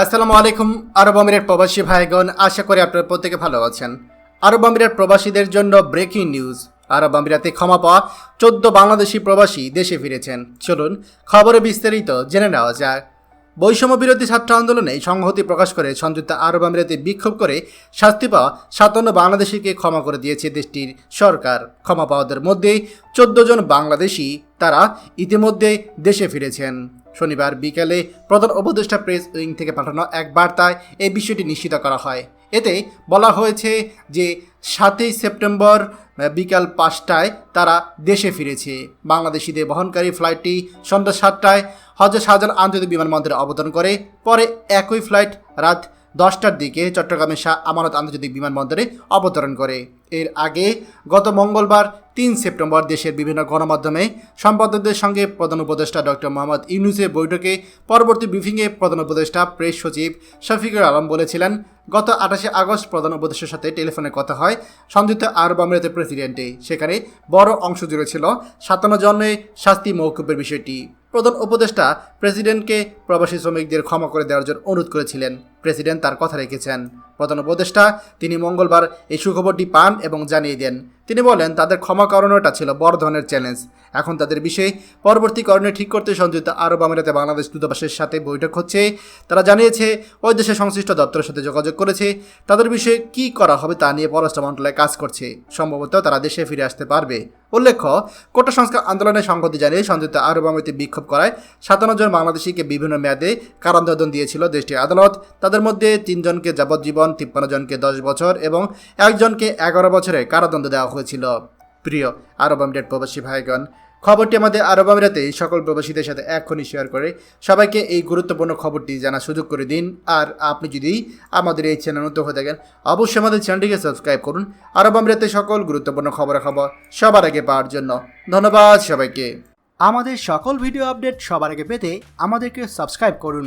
আসসালামু আলাইকুম, আরব আমিরের প্রবাসী ভাইগণ। আশা করি আপনারা প্রত্যেকে ভালো আছেন। আরব আমিরের প্রবাসীদের জন্য ব্রেকিং নিউজ আরব আমিরাতে ক্ষমা পাওয়া চোদ্দ বাংলাদেশি প্রবাসী দেশে ফিরেছেন। চলুন, খবরে বিস্তারিত জেনে নেওয়া যাক। বৈষম্য বিরোধী ছাত্র আন্দোলনে সংহতি প্রকাশ করে সংযুক্ত আরব আমিরাতে বিক্ষোভ করে শাস্তি পাওয়া সাতান্ন বাংলাদেশিকে ক্ষমা করে দিয়েছে দেশটির সরকার। ক্ষমা পাওয়াদের মধ্যে চোদ্দ জন বাংলাদেশি তারা ইতিমধ্যে দেশে ফিরেছেন। শনিবার বিকেলে প্রধান উপদেষ্টা প্রেস উইং থেকে পাঠানো এক বার্তায় এই বিষয়টি নিশ্চিত করা হয়। এতে বলা হয়েছে যে সাতই সেপ্টেম্বর বিকাল পাঁচটায় তারা দেশে ফিরেছে। বাংলাদেশিদের বহনকারী ফ্লাইটটি সন্ধ্যা সাতটায় হজরত শাহজাহান আন্তর্জাতিক বিমানবন্দরে অবতরণ করে। পরে একই ফ্লাইট রাত দশটার দিকে চট্টগ্রামের শাহ আমানত আন্তর্জাতিক বিমানবন্দরে অবতরণ করে। এর আগে গত মঙ্গলবার তিন সেপ্টেম্বর দেশের বিভিন্ন গণমাধ্যমে সম্পাদকদের সঙ্গে প্রধান উপদেষ্টা ডক্টর মোহাম্মদ ইউনুসের বৈঠকে পরবর্তী ব্রিফিংয়ে প্রধান উপদেষ্টা প্রেস সচিব শফিকুর আলম বলেছিলেন, গত আঠাশে আগস্ট প্রধান উপদেষ্টার সাথে টেলিফোনে কথা হয়। সংযুক্ত আরব আমিরাতের প্রেসিডেন্টে সেখানে বড় অংশ জুড়ে ছিল সাতান্ন জনের শাস্তি মৌকুবের বিষয়টি। প্রধান উপদেষ্টা প্রেসিডেন্টকে প্রবাসী শ্রমিকদের ক্ষমা করে দেওয়ার জন্য অনুরোধ করেছিলেন। প্রেসিডেন্ট তার কথা রেখেছেন। প্রধান উপদেষ্টা, তিনি মঙ্গলবার এই সুখবরটি পান এবং জানিয়ে দেন। তিনি বলেন, তাদের ক্ষমা করানোটা ছিল বড় ধরনের চ্যালেঞ্জ। এখন তাদের বিষয়ে পরবর্তী করণীয় ঠিক করতে সংযুক্ত আরব আমিরাতে বাংলাদেশ দূতাবাসের সাথে বৈঠক হচ্ছে। তারা জানিয়েছে, ওই দেশের সংশ্লিষ্ট দপ্তরের সাথে যোগাযোগ করেছে। তাদের বিষয়ে কী করা হবে তা নিয়ে পররাষ্ট্র মন্ত্রণালয় কাজ করছে। সম্ভবত তারা দেশে ফিরে আসতে পারবে। উল্লেখ্য, কোটা সংস্কার আন্দোলনের সংহতি জানিয়ে সংযুক্ত আরব আমিরাতে বিক্ষোভ করায় সাতান্ন জন বাংলাদেশিকে বিভিন্ন মেয়াদে কারাদণ্ড দিয়েছিল দেশটির আদালত। তাদের মধ্যে তিনজনকে যাবজ্জীবন, তিপ্পান্ন জনকে দশ বছর এবং একজনকে এগারো বছরে কারাদণ্ড দেওয়া হয়েছিল। প্রিয় আরব আমিরাত প্রবাসী ভাইগণ, খবরটি আমাদের আরব আমিরাতে সকল প্রবাসীদের সাথে এখনই শেয়ার করে। সবাইকে এই গুরুত্বপূর্ণ খবরটি জানার সুযোগ করে দিন। আর আপনি যদি আমাদের এই চ্যানেল নতুন হয়ে থাকেন, অবশ্যই আমাদের চ্যানেলটিকে সাবস্ক্রাইব করুন। আরব আমিরাতে সকল গুরুত্বপূর্ণ খবর খবর সবার আগে পাওয়ার জন্য ধন্যবাদ সবাইকে। আমাদের সকল ভিডিও আপডেট সবার আগে পেতে আমাদেরকে সাবস্ক্রাইব করুন।